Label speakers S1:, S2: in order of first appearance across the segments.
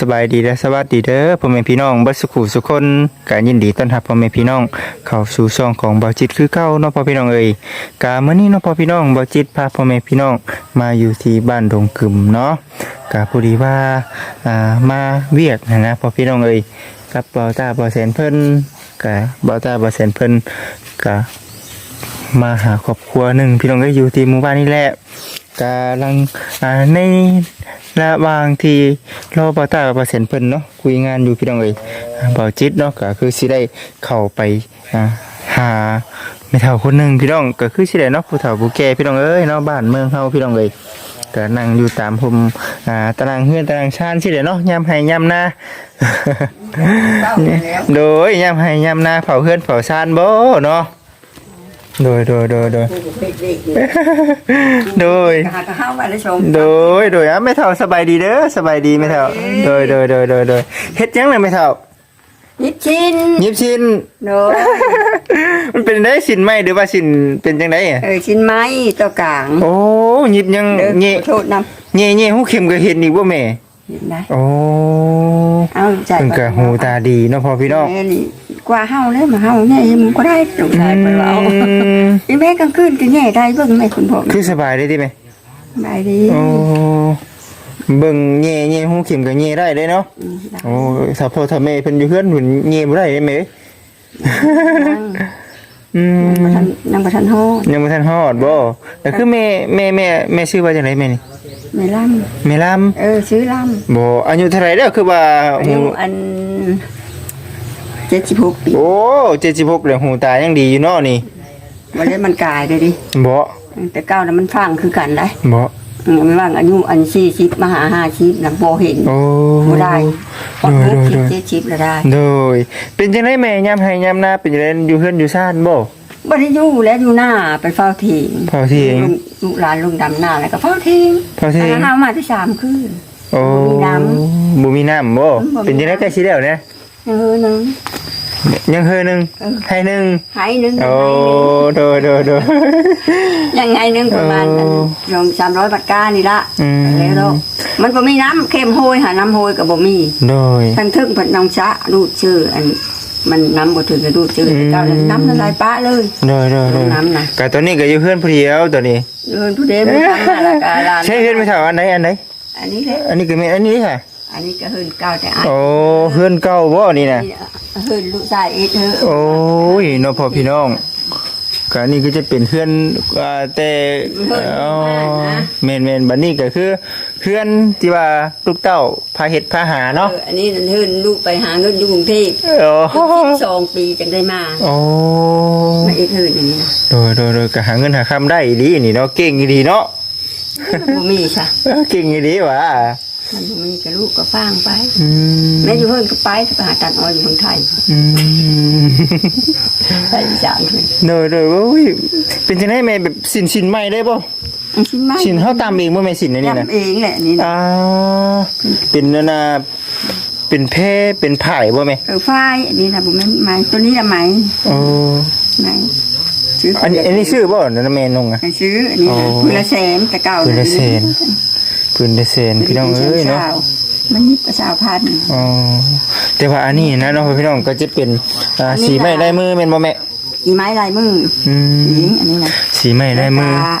S1: สบายดีและสวัสดีเด้อพ่อแม่พี่น้องบัสุขุสุคนกายินดีต้อนรับพ่อแม่พี่น้อง เข้าสู่ช่องของเบาจิตคือเก่าเนาะพ่อพี่น้องเอ้ยกามื้อนี้เนาะพ่อพี่น้องเบาจิตพาพ่อแม่พี่น้องมาอยู่ที่บ้านดงกึมเนาะกาพอดีว่าอ่ามาเวียกนะนะพ่อพี่น้องเอ้ยกับเบาตาเบาแสนเพิ่นกะเบาตาเบาแสนเพิ่นกะ มาหาครอบครัวหนึ่งพี่น้องก็อยู่ที่หมู่บ้านนี่แหละกำลังอ่าในระหว่างที่รอปาตากับปาเซนเพิ่นเนาะคุยงานอยู่พี่น้องเอ้ยอ่าเบาจิตเนาะก็คือสิได้เข้าไปอ่าหาแม่เฒ่าคนหนึ่งพี่น้องก็คือสิได้เนาะผู้เฒ่าผู้แก่พี่น้องเอ้ยเนาะบ้านเมืองเฮาพี่น้องเอ้ยก็นั่งอยู่ตามผมอ่าตารางเฮือนตารางชานสิได้เนาะยามให้ยามนาโดยยามให้ยามนาเผาเฮือนเผาชานบ่เนาะ โดยโดยโดยโดยโดย
S2: หากเข้ามาได้ชม
S1: โดยโดยอะไม่เท่าสบายดีเด้อสบายดีไม่เท่าโดยโดยโดยโดยโดยเฮ็ดยังเลยไม่เท่า
S2: ยิบชิน
S1: ยิบชิน
S2: โดย
S1: มันเป็นได้สินไหมหรือว่าสินเป็นจังไดอะ
S2: เออชินไม้ตัวกลาง
S1: โอ้ยิบยัง
S2: เด้อ
S1: เงี้ย
S2: ขอโทษน
S1: เงี้ยเงี้ยหูเข็มก็เห็นอีกบ่แม่ำ
S2: เห็นไหม
S1: โอ้
S2: เอาใจ
S1: เพิ่นก็หูตาดีเนาะพ่อพี่น้อง
S2: แม่นี่ กว่าเฮาเลยมาเฮาเนี่ยยังก็ได้ลูกชายไปว่าเอา
S1: อืม
S2: อีแม่กลางคืนก็แย่ได้เบิ่งแม่คุณพ่อ
S1: คือสบายได้ติแม่
S2: ได้ดี
S1: โอ้เบิ่งเงี้ยเงี้ยหูเข็มก็เงี้ยได้เด้เนาะ
S2: อืมได้
S1: โอ้ถ้าพ่อถ้าแม่เพิ่นอยู่เฮือนเพิ่นเงี้ยบ่ได้เด้แม่เอ้ย
S2: นั่ง
S1: อืม
S2: บ่ทันนั่งบ่ทันฮอด
S1: ยังบ่ทันฮอดบ่แต่คือแม่แม่แม่แม่ชื่อว่าจังไดแม่นี่
S2: แม่ล่
S1: แม่ลำำ
S2: เออชื่อล่ำ
S1: บ่อายุเท่าไหร่แล้วคือว่า
S2: อา
S1: หู
S2: ยุอัน 76ปี
S1: โอ้76แล้วหูตายังดีอยู่เนาะนี่
S2: บ่ได้มันกายเลยดิ
S1: บ่
S2: แต่เก้านั้นมันฟังคือกันได้
S1: บ่
S2: อืมมันว่างอายุอัน40มาหา50น่ะบ่เห็น
S1: โอ้
S2: บ่ได้พอ
S1: โด
S2: เกิ
S1: ย
S2: ด
S1: โดย
S2: คิด
S1: โดย
S2: เจ็ดชิปแล้วได้
S1: โดยเป็นจังไดแม่ยามให้ยามนาเป็นจังไดอยู่เฮือนอยู่ซ่านบ่
S2: บ่ได้อยู่แล้วอยู่หน้าไปเฝ้าทิ้ง
S1: เฝ้าทิ้ง
S2: ลูกลูกหลานลุงดำหน้าแล้วก็เฝ้าทิ้ง
S1: เฝ้าทิ้ง
S2: อันนั้นเอามาที่สามคืน
S1: โอ้
S2: บ่มีน้
S1: บ่มีน้ำบ่
S2: บ่มีน้ำ
S1: เป็นจังไดใกล้สิแล้วเนี่ย
S2: เออหนึง
S1: ยังเฮือหนึง
S2: เออ
S1: ให้หนึง
S2: หายหนึง
S1: โอ้โดยโดยโดย
S2: ยังไงหนึงประมาณ
S1: เออ
S2: ยองสามร้อยบาทก้านี่ละ
S1: อืม
S2: แล้วเนาะมันบ่มีน้ำเค็มโหยหาน้ำโหยก็บ่มี
S1: โดย
S2: ทั้งทึ่งเพิ่นน้องชะรูดชื่ออันมันน้ำบ่ถึงก็รูดชื่อ
S1: อืม
S2: แต่เจ้านั้นน้ำละลายปะเลย
S1: โดยโดยโดย
S2: น้ำน่ะ
S1: ก็ตอนนี้ก็อยู่เฮือนผู้เดียวตอนนี้
S2: เดินผู้เดชไม่ทำอะไรกาลาน
S1: ใช่เฮือนไม่เท่าอันไหนอันไหน
S2: อันนี้แหละ
S1: อันนี้ก็แม่นอันนี้ค่ะ
S2: อันนี้ก็เฮินเก่าแต่อัน
S1: โอ้เฮือนเก่าบ่นี่น่ะ
S2: นี้เฮินลูกชายเอ็ดเฮอ
S1: โอ้ยเน้องพ่อพี่น้องก็อันนี้ก็จะเป็นเพื่อนอ่าแต่อ๋อแม่นแม่นบัดนี้ก็คือเพื่อนที่ว่าลูกเต้าพาเฮ็ดพาหา
S2: เอ
S1: เนาะ
S2: ออันนี้นั่นเฮินลูกไปหาเงินอยู่กรุงเทพ
S1: โอ้
S2: สิบสองปีจังได้มา
S1: โอ้
S2: มาเอ็ดเฮินอย่างนี้นะ
S1: โดยโดยโดยก็หาเงินหาคำได้อีหลีนี่เนาะเก่งอีหลีเนาะ
S2: มันบ่มีค่ะ
S1: เออเก่งอีหลีว่ะ
S2: มันบ่มีกับลูกก็ฟังไป
S1: อืม
S2: แม่อยู่เฮินก็ไปไปหาตัดอ้อยอยู่เมืองไทย
S1: อืม
S2: ไปอีสานเพิ่น
S1: โดยโดยโอ้ยเป็นจังได๋แม่แบบสินสินใหม่ได้บ่
S2: อันชิ้นไม้
S1: สินเฮาตามเองบ่แม่สินอันนี้น่ะ
S2: ทำเองแหละนี่นะ
S1: อ่าเป็นนานาเป็นแพร่เป็นไผ่บ่แม่
S2: เออฝ้ายอันนี้นะบ่แม่นไม้ตัวนี้ละไหม
S1: โอ้
S2: ไหมซื้อ
S1: อันนี้อันนี้ชื่อบ่นั่นนะแม่นงอะ
S2: ไปซื้ออันนี้
S1: โอ้
S2: นะพื้นละแสนแต่เก่า
S1: พื้นละแสน พื้นเดเซนพี่น้องเอ้ยเนาะ
S2: มันยิบประชาพันธ์
S1: อ๋อแต่ว่าอันนี้นะเนาะพี่น้องก็จะเป็นอ่าสีไม้ลายมือแม่นบ่แม่
S2: อีไม้ลายมือ
S1: อื
S2: หญิ
S1: ม
S2: งอันนี้นะ
S1: สีไม้ลายมือ
S2: แล้วก็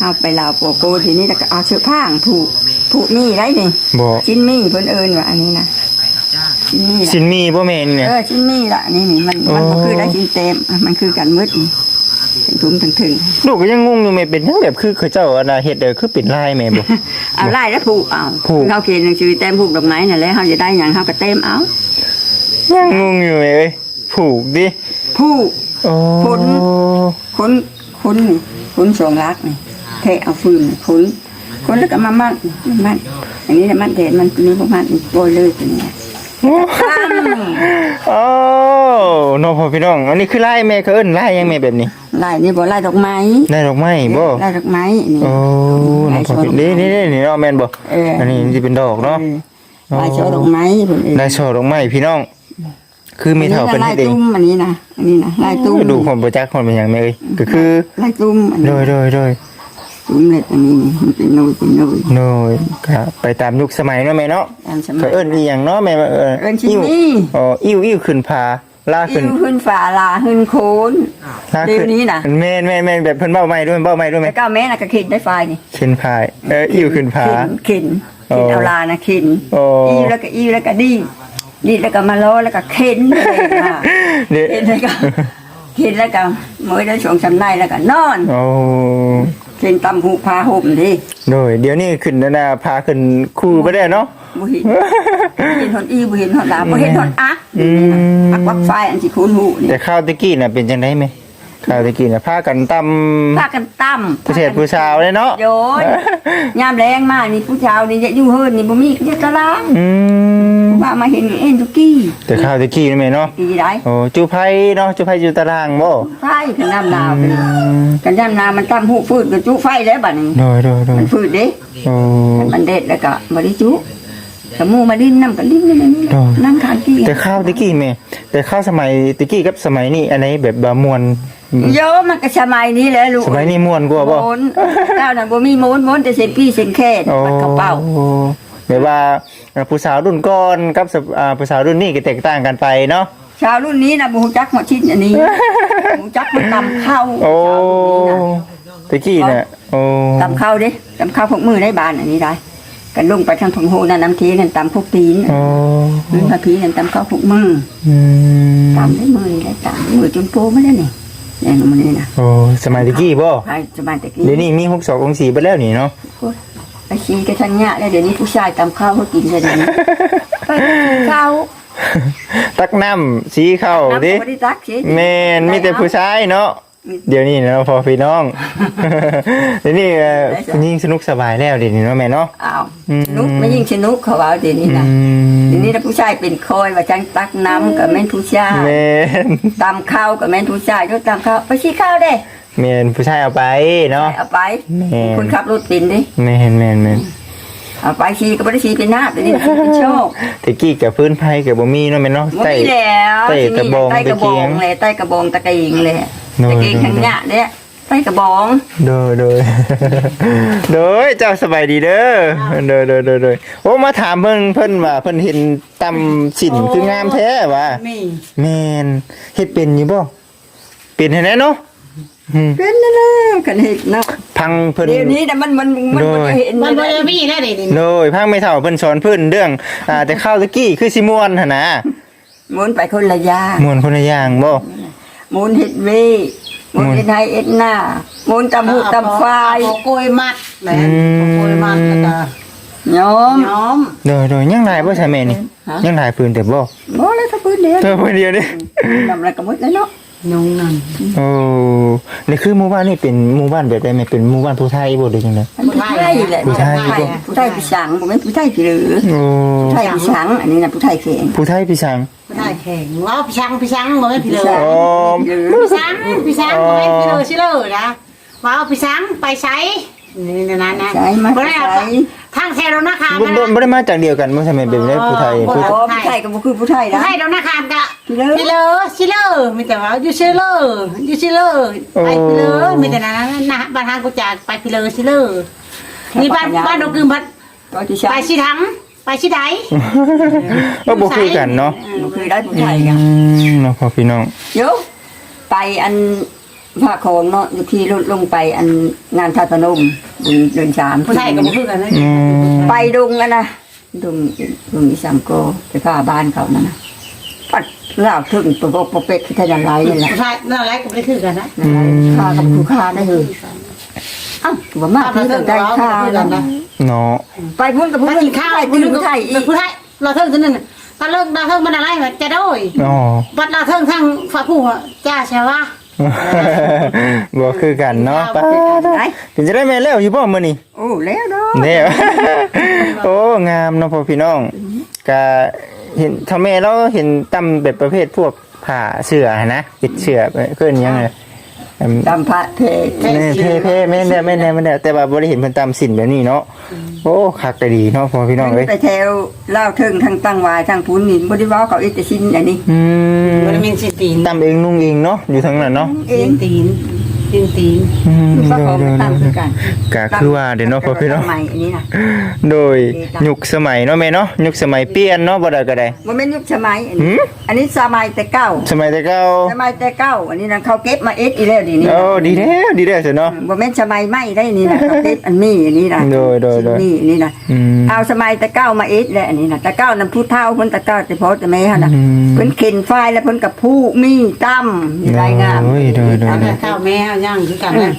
S2: เอาไปลาวโปโกทีนี้แล้วก็เอาเชือกผ้างผูกผูกมีได้นี่
S1: บ่
S2: ชิ้นมีเพิ่นเอิ้นว่าอันนี้นะชิ้นมี
S1: สิ
S2: ละ
S1: นมีบ่แม่นเนี่ย
S2: เออชิ้นมีละอันนี้นี่มันมันบ่
S1: โอ้
S2: คือได้ชิ้นเต็มอะมันคือกันมืดนี่ ถึงถุงถึงถึง
S1: ลูกก็ยังงงอยู่แม่เป็นจังแบบคือเขาเจ้าอันน่ะเฮ็ดเด้อคือเป็นลายแม่บ่
S2: เอาไล่แล้วผูกเอา
S1: ผูก
S2: เขาเขียนหนังสือเต็มผูกดอกไม้นั่นแหละเขาจะได้หยังเขาก็เต็มเอา
S1: ยังงงอยู่แม่เอ้ยผูกดิ
S2: ผูก
S1: โอ้
S2: ผล คนคนนี่คนสองลักนี่เทเอาฟืนคนคนแล้วก็มามัดมัดอันนี้นะมัดแดดมันตัวนี้พวกมัดนี่โปรยเลยตัวนี้ ตั้ง
S1: โอ้น้องพ่อพี่น้อง อันนี้คือลายแม่เขาเอิ้นลายยังแม่แบบนี้
S2: ลายนี่บ่ลายดอกไม้
S1: ได้ดอกไม้บ่
S2: ลายดอกไม้นี่
S1: โอ้น้องพ่อพี่นี่นี่นี่นี่เนาะแม่นบ่
S2: เออ
S1: อันนี้สิเป็นดอกเนาะ
S2: เออลายช่อดอกไม้เพิ่นเอง
S1: ลายช่อดอกไม้พี่น้อง คือมีเท่าเป็น
S2: ลา
S1: เฮ็
S2: ย
S1: ดเอง
S2: ตุ้มอันนี้นะอันนี้นะลายตุ้ม
S1: ดูคนบ่จักคนเป็นหยังแม่เอ้ยก็คือ
S2: ลายตุ้มอัน
S1: โด
S2: นี้
S1: ยโดยโดย
S2: สูงเล็ดอันนี้มันเป็นนูนเป็นนูน
S1: โน้ยก็ไปตามยุคสมัยเนาะแม่เนาะ
S2: ตามสมั
S1: เขา
S2: ย
S1: เอิ้นอีหยังเนาะแม่ว่าเออ
S2: เอิ้นชิ
S1: อิ้ว
S2: มี่
S1: อ๋ออิ้วอิ้วขึ้นผาลาขึ้
S2: ขึ้
S1: น
S2: นขึ้นฝาลาขึ้นโคน
S1: ลา
S2: เดี๋ย
S1: ขึ้
S2: วนี้นะ
S1: แม่นแม่นแม่นแบบเพิ่นเบ้าใหม่ด้วยเบ้าใหม่ด้วยไหม
S2: แล้วก็แม่น่ะก็เข็นได้ไฟนี่
S1: ขึ้นผาเอออิ้วขึ้นผา
S2: เข็นเข็น
S1: โอ้
S2: เข็นเอาลานะเข็น
S1: โอ้
S2: อีแล้วก็อีแล้วก็ดีดีแล้วก็มาล้อแล้วก็เข็นเลยมา
S1: เด้
S2: เข็นแล้วก็เข็นแล้วก็มือได้สองสามไนแล้วก็นอน
S1: โอ้
S2: เข็นตำหูพาห่มดิ
S1: โดยเดี๋ยวนี้ขึ้นนั่นน่ะพาขึ้นคู่บ่ได้เนาะ
S2: บ่เห็นบ่เห็นหอนอีบ่เห็นหอนลาบ่เห็นหอนอัก
S1: อืม
S2: อักวักไฟอันสิคูนหูนี่
S1: แต่ข้าวตะกี้น่ะเป็นจังได๋แม่ ข้าวตะกี้น่ะพากันตำ
S2: พากันตั้ม
S1: ผู้เฒ่ผู้สาวเลยเนาะ
S2: โยยยามแรงมากนี่ผู้ชาวนี่จะอยู่เฮิรนนี่บ่มีจะตาราง
S1: อืม
S2: ว่ามาเห็นเอ็นทุกกี้
S1: แต่ข้าวตะกี้นี่แม่เนาะ
S2: ดีได้
S1: โอ้จูไผเนาะจูไผอยู่ตารางบ่
S2: ไฟกันน้ำหนาวกันกันน้ำหนาวมันตั้มหูฟืดกันจุไฟแล้วบัดนี้
S1: โดยโดยโดย
S2: มันฟืดเด้
S1: โอ้
S2: มันเด็ดแล้วก็บ่ได้จุสมูมาลิ้นน้ำกันลิ้นนี่นี่
S1: โอ้
S2: นั่งทานกี้
S1: แต่ข้าวตะกี้แม่แต่ข้าวสมัยตะกี้กับสมัยนี้อันไหนแบบบ่ม่วน
S2: โยมันก็สมัยนี้แหละลูก
S1: สมัยนี้ม่วนกว่าบ่
S2: โมนเจ้าน่ะบ่มีโมนโมนแต่เส้นพี่เส้นแค่
S1: โอ้
S2: ปัดกระเป๋า
S1: แบบว่าผู้สาวรุ่นก่อนกับสอ่าผู้สาวรุ่นนี้ก็แตกต่างกันไปเนาะ
S2: ชาวรุ่นนี้นะบ่ฮู้จักหัวชิ้นอันนี้บ่ฮู้จักมันตำข้าว
S1: โอ้
S2: ชาวรุ่นนี้นะ
S1: ตะกี้น่ะโอ้
S2: ตำข้าวเด้ตำข้าวพวกมือได้บานอันนี้ได้กันลงไปทางทงโหนั่นน้ำเทนั่นตำพวกตีน
S1: โอ้
S2: นั่นพระพีนั่นตำข้าวพวกมือ
S1: อืม
S2: ตำได้มือนี่ได้ตำมือจนโปมาแล้วนี่ แรงมันนี่นะ
S1: โอ้สมัยตะกี้บ่
S2: ใครจะมาแต่กี้
S1: เดี๋ยวนี้มีหกสององศไปแล้วนี่เนาะ
S2: ไปชี้กันทันเนี่ยแล้วเดี๋ยวนี้ผู้ชายตำข้าวเขากินกันเดี๋ยวนี้ไปกินข้าว
S1: ตักน้ำสีเข้า
S2: น้ำ
S1: ดิ
S2: บ่ได้ตักสิ
S1: แม่นมีแต่ผู้ชายเนาะ เดี๋ยวนี้เนาะพอพี่น้อง เดี๋ยวนี้เอ่อยิ่งสนุกสบายแล้วเดี๋ยวนี้เนาะแม่เนาะ
S2: อ้าว
S1: อืม
S2: สนุกไม่ยิ่งสนุกเขาว่าเดี๋ยวนี้นะ
S1: อืม
S2: เดี๋ยวนี้นะผู้ชายเป็นคอยว่าจังตักน้ำกับแม่นผู้ชาย
S1: แม่น
S2: ตำข้าวกับแม่นผู้ชายยกตำข้าวไปชี้ข้าวเด้
S1: แม่นผู้ชายเอาไปเนาะ
S2: เอาไป
S1: แม่
S2: คุณขับรถเป็นดิ
S1: แม่นแม่นแม่น
S2: เอาไปชี้ก็ไม่ได้ชี้เป็นหน้าแต่นี่ชี้เป็นโชค
S1: ตะกี้กับพื้นไผ่กับบ่มีเนาะแม่เนาะ
S2: มัน
S1: ใต้
S2: มีแล้ว
S1: ใต้กระบอง
S2: ใต้กระบ
S1: ตะเกี
S2: อย
S1: ง
S2: ง เลยใต้กระบองตะเกียงเลย
S1: โดย
S2: ตะเกียงทางเนี้ยเนี่ยใต้กระบอง
S1: โดยโดยโดยเจ้าสบายดีเด้อโดยโดยโดยโดยโอ้มาถามเพิ่นเพิ่นว่าเพิ่นเห็นตำสินคืองามแท้ว่า
S2: มี
S1: แม่นเฮ็ดเป็นอยู่บ่เป็นให้แน่เนาะอืม
S2: เป็นนั่นแหละกันเห็นเนาะ
S1: พังเพิ่น
S2: เดี๋ยวนี้แต่มันมันมัน
S1: โดย
S2: มันเห็น
S3: มันบ่
S2: เลย
S3: ได้มีได้ดิ
S1: โดยพังไม่เท่าเพิ่นสอนเพิ่นเรื่องอ่าแต่ข้าวตะกี้คือสิม่วนหั่นนะ
S2: หมุนไปคนละอยาง
S1: ม่วนคนละอย่างบ่
S2: ห มุนเห็ดเวหมุน
S1: หมุน
S2: เห็ดไฮเอ็ดหน้าหมุนตำหูตำไฟ
S3: เอาโกยมัดแหละ
S1: อืม
S3: เอาโกยมัดแล้วก็
S2: ย้อม
S3: ย้อม
S1: โดยโดยยังหลายบ่ใช่แม่นี่
S2: ฮะ
S1: ยังหลายปืนแต่บ่
S2: บ่แล้วถ้าพื้นเดียว
S1: เธอคนเดียวนี่
S2: ทำอะไรก็หมดแล้วเนาะ
S3: ยุงนั่น
S1: โอ้นี่คือหมู่บ้านนี่เป็นหมู่บ้านแบบใดแม่เป็นหมู่บ้านผู้ไทยบ่หรือจังได
S2: มันผู้ไทยแหละ
S1: ผู้ไทย
S2: ผู้ไทยผู้ไทยพี่สังบ่แม่นผู้ไทยพี่หรือ
S1: โอ้
S2: ผู้ไทยพี่สังอันนี้นะผู้ไทยเข่ง
S1: ผู้ไทยพี่สัง
S3: ไม่ได้ แข่งว้าวพี่ช้างพี่ช้างบ่แม่นพี่เลย
S1: โอ้
S2: หรือ
S3: พี่ช้างพี่ช้างบ่แม่นพี่เลยสิเลยนะว้าวพี่ช้างไปใช้นี่นั่นนะ
S2: ใช้มา
S3: บ่ได้
S2: ใช้
S3: ทางแถวนาคาม
S1: บ่บ่บ่ได้มาจากเดียวกันบ่ใช่แม่เป็นได้ผู้ไทย
S3: อ๋อ
S1: ผู้
S2: อ๋อผู้ไทยก็บ่คือผู้ไทยนะ
S3: ให้ดอกนาคามกะ
S2: พี่เลย
S3: พี่เลยสิเลยมีแต่ว่าอยู่สิเลยอยู่สิเลยไปพี่เลยมีแต่นั้นนะบ้านทางกูจากไปพี่เลยสิเลยนี่บ้านบ้านดอกกึมพัด
S2: ก็ที่ใช้
S3: ไปสิทั้ง ไปสิใด
S1: ก็บ่คือกันเนาะ
S2: บ่คือได้ผู้ไทย
S1: อื
S2: กัน
S1: มเนาะพ่อพี่น้อง
S2: เดี๋ยวไปอันพระโของเนาะอยู่ที่ลดลงไปอันงานทาตุพนมบุญเดือนสาม
S3: ผู้ชายก็บ่คือกันนะ
S1: อืม
S2: ไปดงกันนะดงดงอีสามโกไปข้าบ้านเขานั่นนะปัดเล่าถึงปะปะปะเป็ดที่ทนอะไรนี่แหละ
S3: ผู้ชายน่ารักก็บ่ได้คือกันนะ
S2: ข้ากับผู้ข้าได้เลย เอ้าถือว่ามากที่เรื่องได้ข้าแล้วนะ
S1: เนาะ
S2: ไปพุ่นกับพุ่น
S3: มากินข้าว
S2: ไป
S3: คุ
S2: พุ่
S3: ณ
S2: นผู้ไทยอีก
S3: ผู้ไทยเราเทิงตัวนั้นน่ะถ้าเลิกเราเทิงมันอะไรแบบจะโดย
S1: อ๋อ
S3: บัดเราเทิงทางฝ่าผู้อะจ้าใช่ว่า
S1: บ่คือกันเนาะป้า
S2: ไหน
S1: เป็นจะได้แม่แล้วอยู่บ่มื้อนี้
S2: โอ้แล้วเนาะ
S1: เด้อโอ้งามเนาะพ่อพี่น้องก็เห็นทำแม่เราเห็นตำแบบประเภทพวกผ้าเสื้อนะปิดเสื้อเกินยังไงอืม
S2: ตามพระเทศ
S1: แม่เพ่เพ่แม่นแน่แม่นแน่แม่นแน่แต่ว่าบ่ได้เห็นเพิ่นตำสินแบบนี้เนาะโอ้คักแต่ดีเนาะพ่อพี่น้องเอ้ย
S2: ไปแถวเล่าถึงทางตั้งวายทางพุนนี่บ่ได้เว่าเขาอีกแต่ชิ้นอย่างนี้
S1: อืม
S3: มันมีสิตีน
S1: ตำเองนุ่งเองเนาะอยู่ทางนั้นเนาะ
S2: เอง
S3: ตีน จริงจริง
S1: อืม
S2: ก็
S1: โด
S2: ขอย
S1: โดย
S2: ตั้ง
S1: โด
S2: คือยกัน
S1: ก็คือว่าเดี๋ยวเนาะพ่อพี่เนาะ
S2: สมัยอันนี้นะ
S1: โดยยุคสมัยเนาะแม่เนาะยุคสมัยเปลี่ยนเนาะบ่ได้ก็ได้
S2: มันเป็นยุคสมัยอัน
S1: หื
S2: นี้
S1: ม
S2: อันนี้สมัยแต่เก้า
S1: สมัยแต่เก่า
S2: สมัยแต่เก้าอันนี้นะเขาเก็บมาเอ็ดอีแล้วดีนี่
S1: โอ้ดีแล้วดีแล้วสิเนาะ
S2: บ่แม่นสมัยใหม่ได้นี่นะเขาเก็บอันนี้อันนี้นะ
S1: โดยโดยโดย
S2: นี่อันนี่นะ
S1: อืม
S2: เอาสมัยแต่เก้ามาเอ็ดแล้วอันนี้นะแต่เก้านั้นผู้เฒ่าเพิ่นแต่เก้าแต่พอแต่แม่หั่นน่ะ
S1: อืม
S2: เพิ่นเข็นไฟแล้วเพิ่นกับผู้มีตั้มมีรายงาน
S1: โอ้ยโดยโด
S3: ๆ
S1: ย
S3: เอาแต่ข้าวแม่เอาย่างคือกันนะ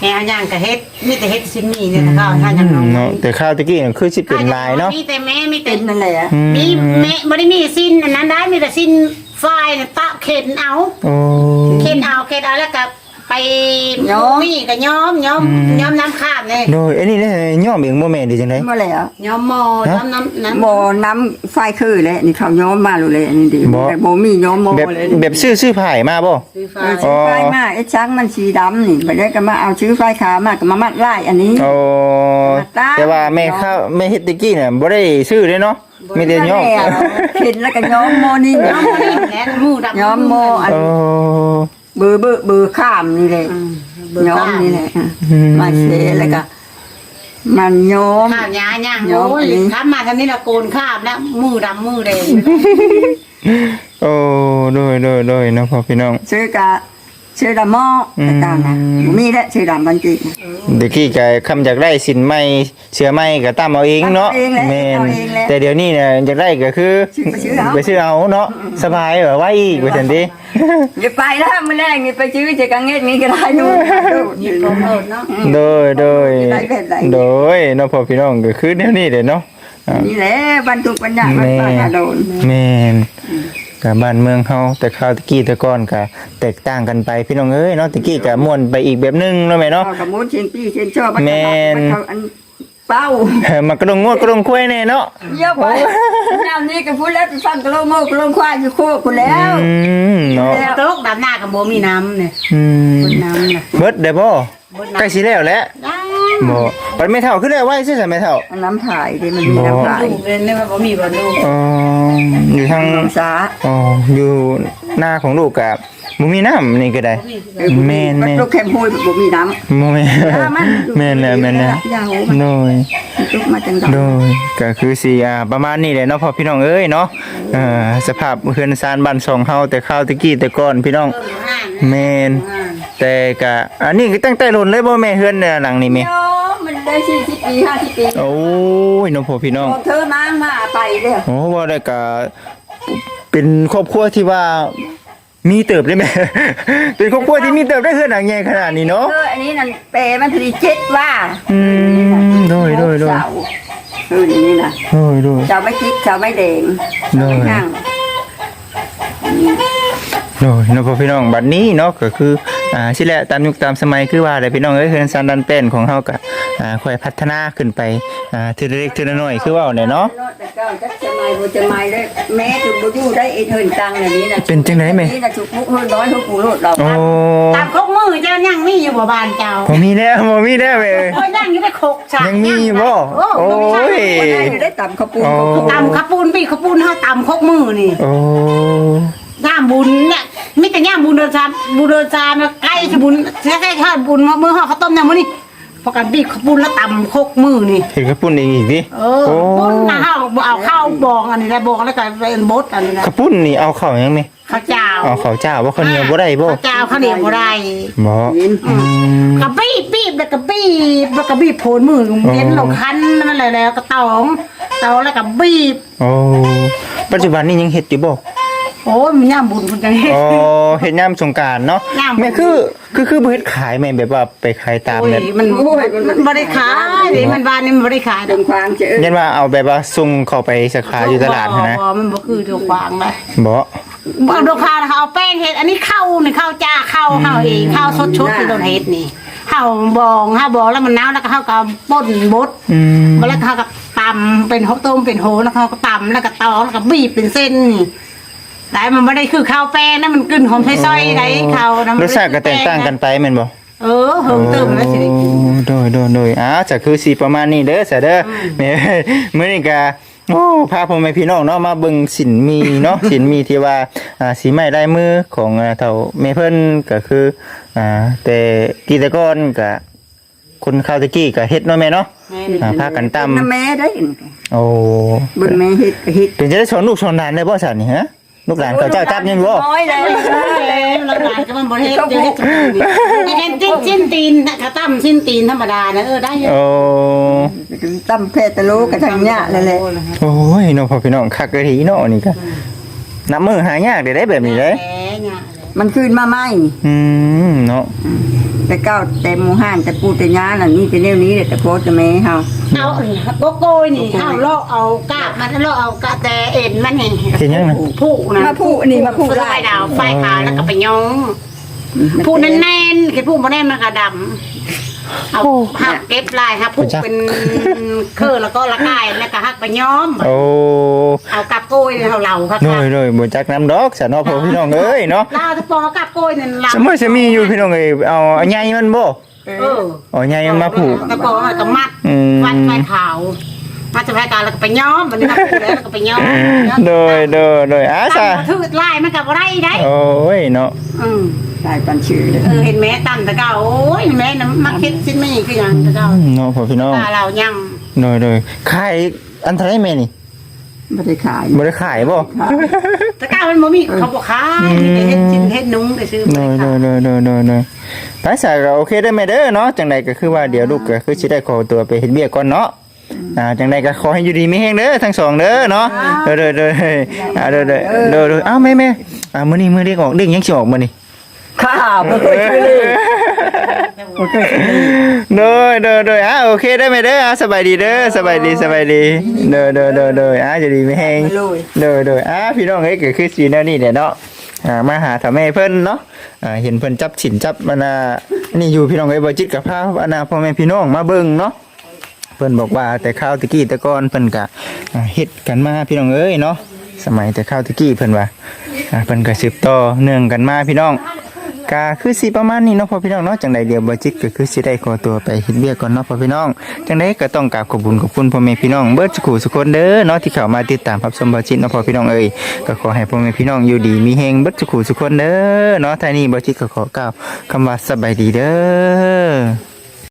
S3: แม่เอาย่างกับเฮ็ดมีแต่เฮ็ดชิ้นนี้เนี่ยแต่ข้าวท่านยังน้อง
S1: เนาะแต่ข้าวตะกี้น่ะคือสิเป็นลายเนาะ
S3: มีแต่แม่มีแต่
S2: เป็นนั่นแหละ
S1: อืม
S3: มีแม่บ่ได้มีสิ้นอันนั้นได้มีแต่สิ้นฝ้ายน่ะตะเข็นเอา
S1: โอ้
S3: เข็นเอาเข็นเอาแล้วก็ ไปมีก็ย้อมย้อมย้อมน้ำข้ามเลย
S1: โดยอันนี้เนี่ยย่อมเองบ่แม่นดีจังได๋
S2: บ่แล้ว
S3: ย้อมหม้อย้อมน้ำน้ำ
S2: บ่น้ำไฟคือเลยนี่เขาย้อมมาเลยอันนี้ดี
S1: บ่
S2: แต่บ่มีย้อมโม
S1: แบบ
S2: เลย
S1: แบบซื้อซื้อผ้ามาบ่
S3: ซื้อ
S2: เอ
S3: ฝ้า
S2: อยซื้อไฟมาไอ้ช้างมันสีดำนี่ไปได้ก็มาเอาซื้อไฟขาวมาก็มามัดไล่อันนี้
S1: โอ้
S2: ตา
S1: แต่ว่าแม่ข้าวแม่เฮ็ดตะกี้น่ะบ่ได้ซื้อเลยเนาะมีแต่ย่อม
S2: นั่นแหละเข็นแล้วก็ย้อมโมนี่
S3: ย้อมหม้อนี่แหละหมูดำ
S2: ย้อมโมอัน
S1: โอ้
S2: เบือเบือเบือข้ามนี่เลย
S3: อืมเบิก
S2: ย้อม
S3: ข้าว
S2: นี่แหละอะ
S1: อืม
S2: มาเชแล้วก็มันย้อม
S3: ข้าวหยาหยา
S2: ย้อม
S3: โอ้ย
S2: อันนี้
S3: ข้ามมาทางนี้ละโกนข้ามแล้วมือดำมือแดง
S1: โอ้โดยโดยโดยเนาะพ่อพี่น้อง
S2: ซื้อกะ ซื้อดำหม้อแต่ตามนะบ่มีแล้วซื้อดำบันจิ
S1: เด็กกี้ก็คำอยากได้สินไม้เสือไม้ก็ตามเอาเองเนาะ
S2: เอาเองแหละ
S1: แม่น
S2: เอาเองแหละ
S1: แต่เดี๋ยวนี้เนี่ยอยากได้ก็คือ
S2: ซื้อเอา
S1: ไปซื้อเอาเนาะสบายแบบว่าอีกว่าซั่นติ
S2: อย่าไปแล้วมื้อแรกนี่ไปซื้อจะกังเง็ดนี่ก็ได้ดู
S3: หยิบโปรโมทเนาะ
S1: โดยโดย
S2: ได้แบบใด
S1: โดยเนาะพ่อพี่น้องก็คือแนวนี้เลยเนาะอ่า
S2: นี่แหละบรรทุกปัญญามันไปหาโดน
S1: แม่น กับบ้านเมืองเฮาแต่คราวตะกี้แต่ก่อนก็แตกต่างกันไปพี่น้องเอ้ยเนาะตะกี้ก็ม่วนไปอีกแบบนึงเนาะแม่เนาะ
S2: เอากับมูดเชนปี้เชนชอบมัน
S1: แม่น
S2: เขาอันเป้า
S1: เออมันก็ต้องงวดก็ต้องคุยแน่เนาะ
S2: เยอะไปแนวนี้ก็พูดแล้วไปฟังกระโลงโมกระโลงควายอยู่โคกคุณแล้ว
S1: อืมเนาะ
S3: โต๊ะดำหน้ากับโบมีน้ำเนี่ย
S1: อืม
S3: บนน้ำน่ะ
S1: เบิดได้บ่
S3: เบิดน้ำ
S1: ใกล้สิแล้วแหละ
S3: ได้
S1: บ่ปันไม่เท่าขึ้นได้ไว้ซื่อๆไม่เท่า
S2: น้ำผายดิมันมีน้ำผาย
S3: ลูกเลยเนี่ยว่าบ่มีบ่ลูก
S1: อ๋ออยู่ทาง
S2: น้ำสา
S1: อ๋ออยู่หน้าของลูกกับบ่มีน้ำนี่ก็ได้แม่น
S2: มัน
S1: แม่น
S2: ลูกแคมพูดบ่มีน้ำ
S1: บ่แม่น
S2: อ่ามัน
S1: แม่นแล้วแม่นแล้ว
S2: ยาวมัน
S1: โดย
S2: ลูกมาจังดอก
S1: โดยก็คือสิอ่าประมาณนี้แหละเนาะพ่อพี่น้องเอ้ยเนาะเอ่อสภาพเฮือนซานบ้านสองเฮาแต่ข้าวตะกี้แต่ก่อนพี่น้อง
S3: เพิ่มอยู่ห้าง
S1: แม่น แต่ก็อันนี้ก็ตั้งแต่รุ่นเลยบ่แม่เฮือนเนี่ยหลังนี้แม่
S2: โอ้มันได้สี่สิบปีห้าสิบปี
S1: โอ้ยเน้องพ่อพี่น้อง
S2: บอกเธอมามาไปเด้อ
S1: โอ้ว่าได้ก็เป็นครอบครัวที่ว่ามีเติบได้ไหม เป็นครอบครัวที่มีเติบได้เฮือนหลังใหญ่ขนาดนี้เนาะ
S2: เอออันนี้นั่นเปรมันผลิตเจ็ดว่า
S1: อืมโดยโดยโดย
S2: เสาเอออย่างนี้นะ
S1: โดยโดย
S2: เจ้าไม่คิดเจ้าไม่แดง
S1: โดย
S2: นั่ง
S1: โดยเน้องพ่อพี่น้องบัดนี้เนาะก็คือ อ่าสิแหละตามยุคตามสมัยคือว่าได้พี่น้องเอ้ยเฮือนซานดันเป็นของเฮาก็อ่าค่อยพัฒนาขึ้นไปอ่าทีละเล็กทีละน้อยคือว่าเนี่ยเนาะ
S2: แต่ก็จักจะไม่บ่จะไม่ได้แม้ถึงบ่อยู่ได้ไอ้เทินตังอันนี้นะ
S1: เป็นจังได๋แม่
S2: นี่น่ะชุกมุกเฮินน้อยเฮินกูโลดเรา
S1: โอ้
S3: ตามคกมือเจ้ายังมีอยู่บ่บ้านเจ้า
S1: บ่มีแล้วบ่มีแล้วเว้ย
S3: โอ้ยยังอยู่ได้คกฉา
S1: ยังมีบ่
S3: โอ้
S1: โอ้ย
S2: ได้ต่ำข้าวปูน
S1: อ๋อ
S2: ข้าวปูน
S3: ตำข้าวปูนพี่ข้าวปูนเฮาตำคกมือนี่
S1: โอ้
S3: ย่ามบุญเนี่ยมีแต่ย่ามบุญเดินซาบุญเดินซามาใกล้จะบุญใกล้ๆข้าวบุญมือห่อข้าวต้มยำมื้อนี่พอกันบีบข้าวปุ้นแล้วตำคกมือนี่
S1: เห็นกระปุ่นอีกอีกดิ
S3: เออปุ้นนะข้าวเอาข้าวบองอันนี้ได้บองแล้วก็เป็นบดอันนี้นะ
S1: กระปุ่นนี่เอาเข้ายังไหม
S3: ข้าวเจ้า
S1: เอาข้าวเจ้าว่าข้าวเหนียวบ่ได้บ่
S3: ข้าวเจ้าข้าวเหนียวบ่ได้
S1: บ่
S2: กิน
S1: อืม
S3: กระบีบบีบแล้วก็บีบแล้วก็บีบโผนมือเย็นลงคันนั่นแหละแล้วก็ตองตองแล้วก็บีบ
S1: โอ้ปัจจุบันนี้ยังเฮ็ดอยู่บ่
S3: โอ้ยมันย่ามบุญคนจังเฮ็ด
S1: อ๋อเฮ็ดยามสงกรานต์เนาะ
S3: ยาม
S1: แม่คือคือคือบ่เฮ็ดขายแม่แบบว่าไปขายตาม
S3: โอ้ย
S1: เนี่ย
S3: มันมันบ่ได้ขายดิมันบ้านนี่มันบ่ได้ขาย
S2: เดินควางเจอ
S1: ยันว่าเอาแบบว่าส่งเข้าไปสาขาอยู่ตลาดหั้นนะ
S3: บ่มันบ่คือตัวขวางเลย
S1: บ่
S3: บ่ดอกคาเขาเอาแป้งเฮ็ดอันนี้ข้าวนี่ข้าวจ้าข้าวเฮาเองข้าวสดๆที่โดนเฮ็ดนี่ข้าวบองข้าวบองแล้วมันน้าวแล้วก็ข้าวก็ป่นบด
S1: อืม
S3: มาแล้วข้าวก็ตำเป็นข้าวต้มเป็นโหแล้วข้าวก็ตำแล้วก็ตอกแล้วก็บีบเป็นเส้น นี่แต่มันไม่ได้คือข้าวแป้งนะมันกึ่นหอมไส้ๆไดข้าวนะ
S1: รสชาติก็แตกต่างกันไปแม่นบ่
S3: เออเฮิงเติมแล้วสิได้กิน
S1: โอ้โดยโดยโดยอ้าวจะคือสีประมาณนี้เด้อซะเด้อแม่มื้อนี้ก็โอ้พาพ่อแม่พี่น้องเนาะมาเบิ่งสินมีเนาะ สินมีที่ว่าอ่าสีไม้ลายมือของอ่าเฒ่าแม่เพิ่นก็คืออ่าแต่กีแต่ก่อนก็คนข้าวตะกี้ก็เฮ็ดเนาะแม่เนาะ
S3: แม่
S1: อ่าพากันตำ
S2: น้ำแม่ได้เห็น
S1: โอ้
S2: บุญแม่เฮ็ดก็เฮ็ด
S1: เป็นจะได้สอนลูกสอนหลานได้บ่ซั่นนี่ฮะ ลูกหลานเขาเจ้าจับยังบ่
S2: น้อยเลย
S3: เราหลานก็มันบ่เฮ็ดเจอเฮ็ดไอ้เห็นติ้นสิ้นตีนกระตั้มสิ้นตีนธรรมดานะเออได้อยู่
S1: โอ้
S2: ตั้มเพตะโลกระทางเนี้ยเลยแหละ
S1: โอ้ยน้องพ่อพี่น้องคักกะทีเนาะนี่ก็นับมือหายากได้ได้แบบนี้เด้
S3: แหมเนี่ย
S2: มันคืนมาไหม
S1: อืมเนาะ
S2: แต่เก้าแต่หมูห่านแต่ปูแต่ยาน่ะนี่เป็นเรื่องนี้แหละแต่โพสต์จะแม่เฮา
S3: เอาโกโก้นี่เอาลอกเอากาบมันลอกเอากะแต่เอ็นมันนี่
S1: เป็นยังนะ
S3: ผู้นะ
S2: มาพูอันนี้มาพู
S3: ผู้ลายดาวไฟขาวแล้วก็ไปย้องผู้นั้นแน่นคือผู้บ่แน่นมันก็ดำ เอาหักเก็บลายครับผู้เป็นเครือแล้วก็ละกายแล้วก็หักไปย้อม
S1: โอ้
S3: เอากับโกยเอาเหล่าครับ
S1: น้อยน้อยบ่จักน้ำดอกสะเนาะพ่อพี่น้องเอ้ยเนาะ
S3: ลาวตะปอกับโกยนั่นเหล่า
S1: สมมุติจะมีอยู่พี่น้องเอ้ยเอาเอาใหญ่มันบ่
S3: เออ
S1: เอาใหญ่มันมาผูก
S3: ตะปอมันก็มัด
S1: อืม
S3: วัดไฟขาว มัดจะไฟขาวแล้วก็ไปย้อมมันนี่ครับแล้วก็ไปย้อม
S1: โดยโดยโดยอา
S3: ตา
S1: ซะ
S3: มถือลายมันก็บ่ได้ได้
S1: โอ้ยเนาะ
S3: อืม
S2: ได้ปันชื่อเลย
S3: เออเห็นแม่ตั้มตะเก้าโอ้ยแม่น่ะมักเฮ็ดชิ้นไม่คือหยังตะเก้า
S1: เนาะพ่อพี่น้อง
S3: ตาเรายัง
S1: โดยโดยขายอันเท่าไหร่แม่นี่
S2: ไม่ได้ขาย
S1: บ่ได้ขายบ่
S3: ตะเก้ามันบ่มีเขาบ่ขายมีแต่เฮ็ดชิ้นเฮ็ดนุ่งได้ซื้อ
S1: โด
S3: บ่
S1: ย
S3: ได้
S1: โด
S3: ขาย
S1: ยโดยโดยโดยโดยไปสายก็โอเคได้ไหมเด้อเนาะจังใดก็คือว่าเดี๋ยวลูกก็คือสิได้ขอตัวไปเฮ็ดเบี้ยก่อนเนาะ อ่าจังใดก็ขอให้อยู่ดีมีแฮงเด้อทั้งสองเด้อเนาะเด้อเด้อเด้ออ่าเด้อเด้อเด้อเด้ออ้าวแม่แม่อ่ามื้อนี้มื้อเด็กออกเด็กยังสิออกมื้อนี้
S2: ข้าวไม่เคยชื่อเลยไม่เคยชื่อเลย
S1: เด้อเด้อเด้ออ่าโอเคได้ไหมเด้ออ่าสบายดีเด้อสบายดีสบายดีเด้อเด้อเด้อเด้ออ่าอยู่ดีมีแฮง
S2: เลย
S1: เด้อเด้ออ่าพี่น้องเอ้ยก็คือสีแนวนี้แหละเนาะอ่ามาหาถ้าแม่เพิ่นเนาะอ่าเห็นเพิ่นจับฉินจับมันน่ะนี่อยู่พี่น้องเอ้ยบ่จิตกับพาอันน่ะพ่อแม่พี่น้องมาเบิ่งเนาะ เพิ่นบอกว่าแต่ข้าวตะกี้ต่ก่อนเพิ่นก็อ่าเฮ็ดกันมาพี่น้องเอ้ยเนาะสมัยแต่ข้าวตะกี้เพิ่นว่าเพิ่นก็สืบต่อเนื่องกันมาพี่น้องก็คือสิประมาณนี้เนาะพ่อพี่น้องเนาะจังใดเดียวบ่จิตก็คือสิได้ขอตัวไปเฮ็ดเวียกก่อนเนาะพ่อพี่น้องจังใดก็ต้องกราบขอบคุณขอบคุณพ่อแม่พี่น้องเบิดสุขสุขคนเด้อเนาะที่เข้ามาติดตามรับชมบ่จิตเนาะพ่อพี่น้องเอ้ยก็ขอให้พ่อแม่พี่น้องอยู่ดีมีแฮงเบิดสุขสุขคนเด้อเนาะท่านี้บ่จิตก็ขอกล่าวคำว่าสบายดีเด้อ